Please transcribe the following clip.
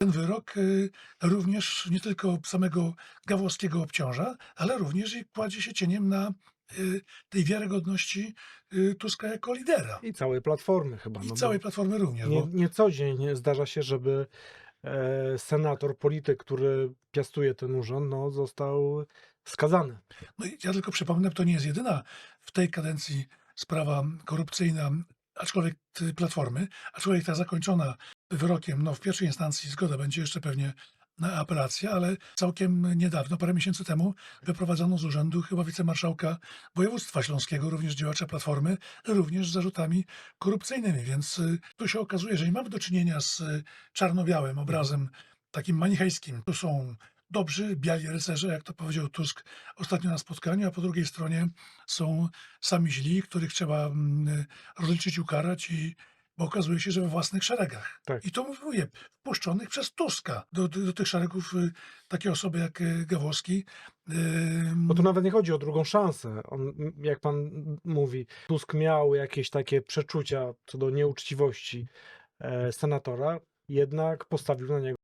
ten wyrok y, również nie tylko samego Gawłowskiego obciąża, ale również i kładzie się cieniem na y, tej wiarygodności y, Tuska jako lidera. I całej platformy chyba. I no całej Platformy również. nie, Bo nie co dzień zdarza się, żeby e, senator, polityk, który piastuje ten urząd, no, został skazany. No i ja tylko przypomnę, to nie jest jedyna w tej kadencji sprawa korupcyjna, aczkolwiek Platformy, aczkolwiek ta zakończona wyrokiem, no w pierwszej instancji zgoda będzie jeszcze pewnie na apelację, ale całkiem niedawno, parę miesięcy temu, wyprowadzono z urzędu chyba wicemarszałka województwa śląskiego, również działacza Platformy, również z zarzutami korupcyjnymi, więc y, tu się okazuje, że nie mamy do czynienia z y, czarno-białym obrazem takim manichejskim. Tu są dobrzy, biali rycerze, jak to powiedział Tusk ostatnio na spotkaniu, a po drugiej stronie są sami źli, których trzeba mm, rozliczyć, ukarać i bo okazuje się, że we własnych szeregach. Tak. I to mówię, wpuszczonych przez Tuska do, do, do tych szeregów y, takie osoby jak y, Gawłowski. Bo tu nawet nie chodzi o drugą szansę. On, jak pan mówi, Tusk miał jakieś takie przeczucia co do nieuczciwości e, senatora, jednak postawił na niego